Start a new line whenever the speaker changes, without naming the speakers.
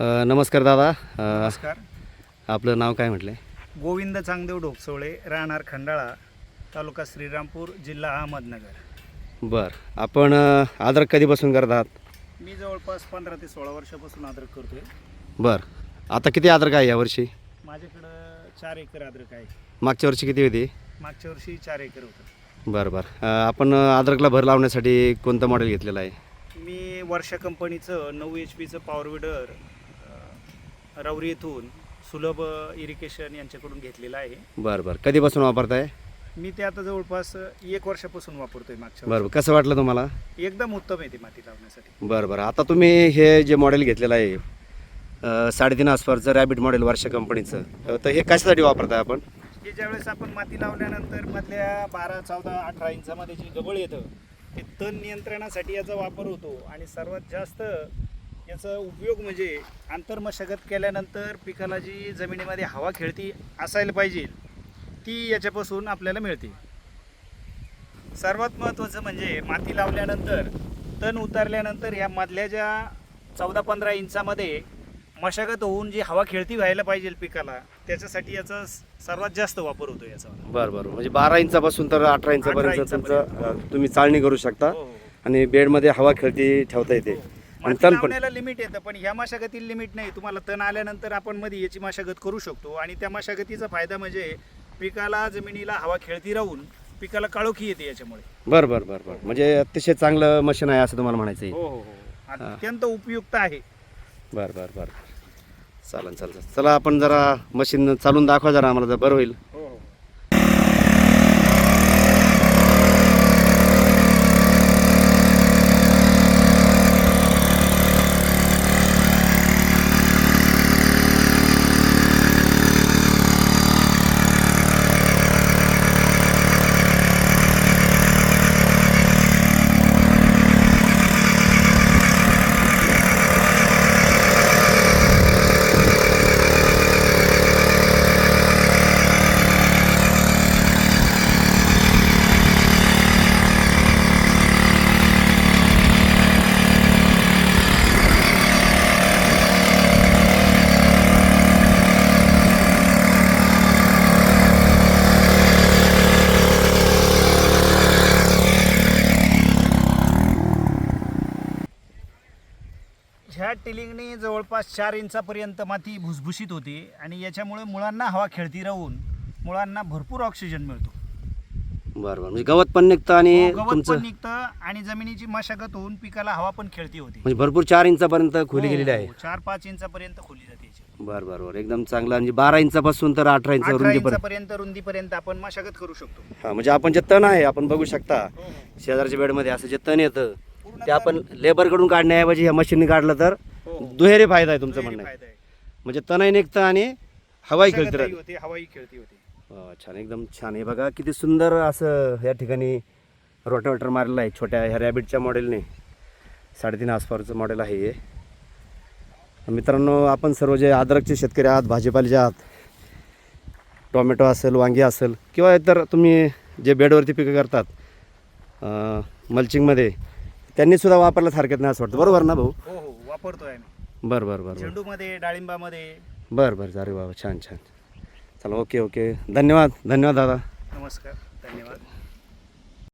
नमस्कार दादा.
नमस्कार.
आपलं नाव काय म्हटलं?
गोविंद चांगदेव ढोकसवळे राहणार खंडाळा तालुका श्रीरामपूर जिल्हा अहमदनगर.
बरं. आपण अद्रक कधीपासून करत आहात
मी जवळपास पंधरा ते सोळा वर्षापासून अद्रक करतोय.
बरं. आता किती अद्रक आहे यावर्षी
माझ्याकडं चार एकर अद्रक आहे.
मागच्या वर्षी किती होती?
मागच्या वर्षी चार एकर होतं.
बरं बरं. आपण अ, अद्रकला भर लावण्यासाठी कोणतं मॉडेल घेतलेलं आहे?
मी वर्षा कंपनीचं नऊ एच पीचं पॉवर विडर रवरी येथून सुलभ इरिगेशन यांच्याकडून घेतलेलं आहे.
बरं बरं. कधीपासून वापरताय?
मी ते आता जवळपास एक वर्षापासून वापरतोय मागच्या
बरं बरं. कसं वाटलं तुम्हाला?
वर्षी. एकदम उत्तम आहे ते माती लावण्यासाठी.
बरं बरं. आता तुम्ही हे जे मॉडेल घेतलेलं आहे अ, साडेतीन आसपासचं रॅबिट मॉडेल वर्षा कंपनीचं अ, तर हे कशासाठी वापरताय आपण?
हे ज्यावेळेस आपण माती लावल्यानंतर मधल्या बारा चौदा अठरा इंचामध्ये जे गबळ येतं ते तण नियंत्रणासाठी याचा वापर होतो. आणि सर्वात जास्त याचा उपयोग म्हणजे आंतरमशागत केल्यानंतर पिकाला जी जमिनीमध्ये हवा खेळती असायला पाहिजे ती याच्यापासून आपल्याला मिळते. सर्वात महत्त्वाचं म्हणजे माती लावल्यानंतर तण उतारल्यानंतर ह्या मधल्या ज्या चौदा पंधरा इंचामध्ये मशागत होऊन जी हवा खेळती व्हायला पाहिजे पिकाला त्याच्यासाठी याचा सर्वात जास्त वापर होतो याचा.
बरं बरं. म्हणजे बारा इंचापासून तर अठरा इंचापर्यंत. तुमचं तुम्ही चाळणी करू शकता
हो, हो.
आणि बेडमध्ये हवा खेळती ठेवता येते. आणि
माती
तण पण.
लावण्याला लिमिट येतं पण ह्या मशागतील लिमिट नाही. तुम्हाला तण आल्यानंतर आपण मध्ये याची मशागत करू शकतो. आणि त्या मशागतीचा फायदा म्हणजे पिकाला जमिनीला हवा खेळती राहून पिकाला काळोखी येते याच्यामुळे.
बरं बरं बरं बरं. म्हणजे अतिशय चांगलं मशीन आहे असं तुम्हाला म्हणायचं आहे
हो हो. हो. अत्यंत उपयुक्त आहे.
बरं बरं बरं. चालेल चालेल चला आपण जरा मशीन चालून दाखवा जरा. आम्हाला जर बरं होईल
हो हो ह्या टिलिंगने जवळपास चार इंचापर्यंत माती भुसभुशीत होते आणि याच्यामुळे मुळांना हवा खेळती राहून मुळांना भरपूर ऑक्सिजन मिळतो.
बरं बरं. म्हणजे गवत पण निघतं आणि
हो, गवत
तुमचं?
पण निघतं आणि जमिनीची मशागत होऊन पिकाला हवा पण खेळती होते.
म्हणजे भरपूर चार इंचापर्यंत खोली
हो,
गेलेली आहे.
हो, चार पाच इंचापर्यंत खोली जाते याची.
बरं बरं बरं. एकदम चांगलं. म्हणजे बारा इंचापासून तर अठरा इंच
अठरा
रुंदीपर्यंत.
इंचापर्यंत रुंदीपर्यंत आपण मशागत करू शकतो.
हा म्हणजे आपण जे तण आहे आपण बघू शकता.
हो.
शेजारच्या बेडमध्ये असं जे तण येतं ते आपण लेबरकडून काढण्याऐवजी ह्या मशीनने काढलं तर
हो.
दुहेरी फायदा आहे तुमचं म्हणणं आहे. म्हणजे तणही निघतं आणि हवाही खेळते राहते.
होते हवाही खेळती होते.
वा, छान एकदम छान. आहे बघा किती सुंदर असं या ठिकाणी रोटावेटर मारलेलं आहे छोट्या ह्या रॅबिटच्या मॉडेलने साडेतीन आसपासचं मॉडेल आहे हे. मित्रांनो आपण सर्व जे अद्रकचे शेतकरी आहात भाजीपाल्याचे आहात टोमॅटो असेल वांगी असेल किंवा इतर तुम्ही जे बेडवरती पिकं करतात अं, मल्चिंगमध्ये त्यांनीसुद्धा वापरलं हरकत नाही असं वाटतं. बरोबर ना भाऊ?
हो हो वापरतोय आम्ही.
बरं बरं बरं बरं.
झेंडूमध्ये डाळिंबामध्ये.
बरं बरं अरे बाबा छान छान. चला ओके ओके. धन्यवाद धन्यवाद दादा.
नमस्कार धन्यवाद.